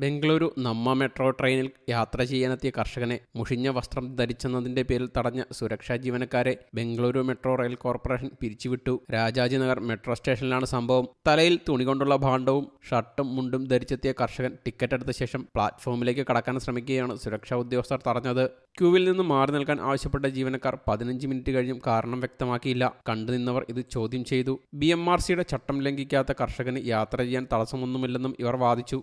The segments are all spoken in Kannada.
ബംഗളൂരു നമ്മ മെട്രോ ട്രെയിനിൽ യാത്ര ചെയ്യാനെത്തിയ കർഷകനെ മുഷിഞ്ഞ വസ്ത്രം ധരിച്ചെന്നതിന്റെ പേരിൽ തടഞ്ഞ സുരക്ഷാ ജീവനക്കാരെ ബംഗളൂരു മെട്രോ റെയിൽ കോർപ്പറേഷൻ പിരിച്ചുവിട്ടു. രാജാജിനഗർ മെട്രോ സ്റ്റേഷനിലാണ് സംഭവം. തലയിൽ തുണി കൊണ്ടുള്ള ഭാണ്ഡവും ഷർട്ടും മുണ്ടും ധരിച്ചെത്തിയ കർഷകൻ ടിക്കറ്റ് എടുത്ത ശേഷം പ്ലാറ്റ്ഫോമിലേക്ക് കടക്കാൻ ശ്രമിക്കുകയാണ് സുരക്ഷാ ഉദ്യോഗസ്ഥർ തടഞ്ഞത്. ക്യൂവിൽ നിന്ന് മാറി നിൽക്കാൻ ആവശ്യപ്പെട്ട ജീവനക്കാർ പതിനഞ്ച് മിനിറ്റ് കഴിഞ്ഞും കാരണം വ്യക്തമാക്കിയില്ല. കണ്ടുനിന്നവർ ഇത് ചോദ്യം ചെയ്തു. ബി എം ആർ സിയുടെ ചട്ടം ലംഘിക്കാത്ത കർഷകന് യാത്ര ചെയ്യാൻ തടസ്സമൊന്നുമില്ലെന്നും ഇവർ വാദിച്ചു.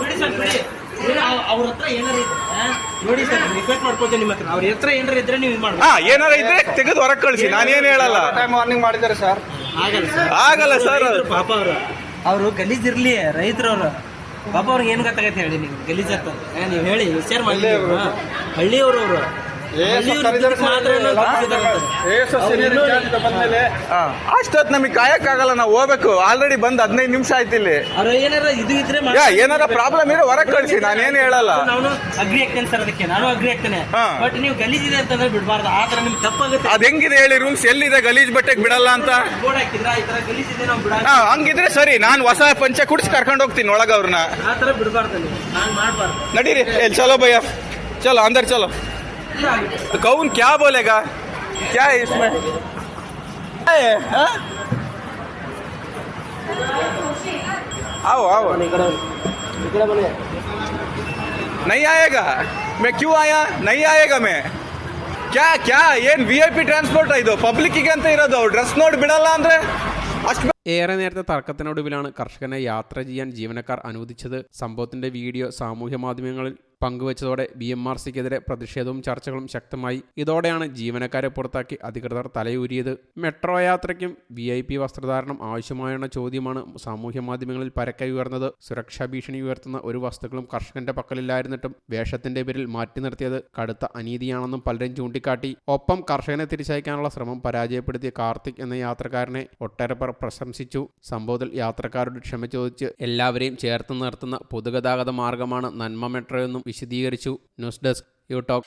ಬಿಡಿ ಸರ್ ಬಿಡಿ ಅವ್ರ ಹತ್ರ ಏನಾರ ಇದ್ರೆ ನೋಡಿ ಸರ್ ರಿಕ್ವೆಸ್ಟ್ ಮಾಡ್ಕೊತೀನಿ ನಿಮ್ಮ ಹತ್ರ. ಅವ್ರ ಹತ್ರ ಏನಾರ ಇದ್ರೆ ನೀವು ಇದು ಮಾಡ್ಬೋದು. ಹಾ ಏನಾರ ಇದ್ರೆ ತೆಗೆದು ಹೊರಗೆ ಕಳಿಸಿ. ನಾನೇನು ಹೇಳಲ್ಲ. ಟೈಮ್ ವಾರ್ನಿಂಗ್ ಮಾಡಿದ್ದಾರೆ ಸರ್. ಆಗಲ್ಲ ಸರ್. ಆಗಲ್ಲ ಸರ್ ಅವರು. ಪಾಪ ಅವರು. ಅವರು ಗಲೀಜಿರ್ಲಿ ರೈತರವ್ರು ಪಾಪ ಅವ್ರಿಗೆ ಏನ್ ಗೊತ್ತಾಗತ್ತೆ ಹೇಳಿ ನೀವು? ಗಲೀಜ್ ನೀವು ಹೇಳಿ ವಿಚಾರ ಮಾಡಿ ಹಳ್ಳಿಯವರು ಅವರು. ಅಷ್ಟೊತ್ತು ನಮಗೆ ಕಾಯಕ್ಕಾಗಲ್ಲ ನಾವು ಹೋಗ್ಬೇಕು. ಆಲ್ರೆಡಿ ಬಂದ್ ಹದಿನೈದು ನಿಮಿಷ ಆಯ್ತು ಇಲ್ಲಿ. ಏನಾರ ಪ್ರಾಬ್ಲಮ್ ಇದ್ರೆ ಹೊರಗೆ ಕಳಿಸಿ ನಾನೇನು ಹೇಳಲ್ಲ. ನಾನು ಅಗ್ರಿ ಆಗ್ತೇನೆ ಸರ್ ಅದಕ್ಕೆ. ನಾನು ಅಗ್ರಿ ಆಗ್ತೇನೆ. ಬಟ್ ನೀವು ಗಲೀಜಿದೆ ಅಂತಂದ್ರೆ ಬಿಡಬಾರ್ದು. ಆದ್ರೆ ನಿಮ್ಗೆ ತಪ್ಪಾಗುತ್ತೆ. ಅದ್ ಹೆಂಗಿದೆ ಹೇಳಿ ರೂಮ್ಸ್? ಎಲ್ಲಿದೆ ಗಲೀಜ್ ಬಟ್ಟೆಗೆ ಬಿಡಲ್ಲ ಅಂತ? ಹಂಗಿದ್ರೆ ಸರಿ. ನಾನು ಹೊಸ ಪಂಚೆ ಕುಡಿಸಿ ಕರ್ಕೊಂಡು ಹೋಗ್ತೀನಿ ಒಳಗ ಅವ್ರನ್ನ ನಡೀರಿ. ಚಲೋ ಭಯ್ಯ. ಚಲೋ ಅಂದ್ರೆ ಚಲೋ. चलो कौन क्या बोलेगा क्या है इसमें क्या है, हाँ? आओ आओ ಈ ಕಡೆ ಈ ಕಡೆ ಬನ್ನಿ नहीं आएगा मैं क्यों आया नहीं आएगा मैं क्या क्या ಏನ್ ವಿ ಐ ಪಿ ಟ್ರಾನ್ಸ್ಪೋರ್ಟ್ ಇದು ಪಬ್ಲಿಕ್ಕಿಗೆ ಅಂತ ಇರೋದು ಡ್ರೆಸ್ ನೋಡಿ ಬಿಡಲ್ಲ ಅಂದ್ರೆ ಅಷ್ಟು ഏറെ നേരത്തെ തർക്കത്തിനൊടുവിലാണ് കർഷകനെ യാത്ര ചെയ്യാൻ ജീവനക്കാർ അനുവദിച്ചത്. സംഭവത്തിന്റെ വീഡിയോ സാമൂഹ്യ മാധ്യമങ്ങളിൽ പങ്കുവച്ചതോടെ ബി എം ആർ സിക്കെതിരെ പ്രതിഷേധവും ചർച്ചകളും ശക്തമായി. ഇതോടെയാണ് ജീവനക്കാരെ പുറത്താക്കി അധികൃതർ തലയൂരിയത്. മെട്രോ യാത്രയ്ക്കും വി ഐ പി വസ്ത്രധാരണം ആവശ്യമായെന്ന ചോദ്യമാണ് സാമൂഹ്യ മാധ്യമങ്ങളിൽ പരക്കെ ഉയർന്നത്. സുരക്ഷാ ഭീഷണി ഉയർത്തുന്ന ഒരു വസ്തുക്കളും കർഷകന്റെ പക്കലില്ലായിരുന്നിട്ടും വേഷത്തിന്റെ പേരിൽ മാറ്റി നിർത്തിയത് കടുത്ത അനീതിയാണെന്നും പലരും ചൂണ്ടിക്കാട്ടി. ഒപ്പം കർഷകനെ തിരിച്ചയക്കാനുള്ള ശ്രമം പരാജയപ്പെടുത്തിയ കാർത്തിക് എന്ന യാത്രക്കാരനെ ഒട്ടേറെ പേർ പ്രശംസിച്ചു സംഭവത്തിൽ യാത്രക്കാരോട് ക്ഷമ ചോദിച്ച് എല്ലാവരെയും ചേർത്ത് നിർത്തുന്ന പൊതുഗതാഗത മാർഗമാണ് നന്മ മെട്രോ എന്നും വിശദീകരിച്ചു. News desk you talk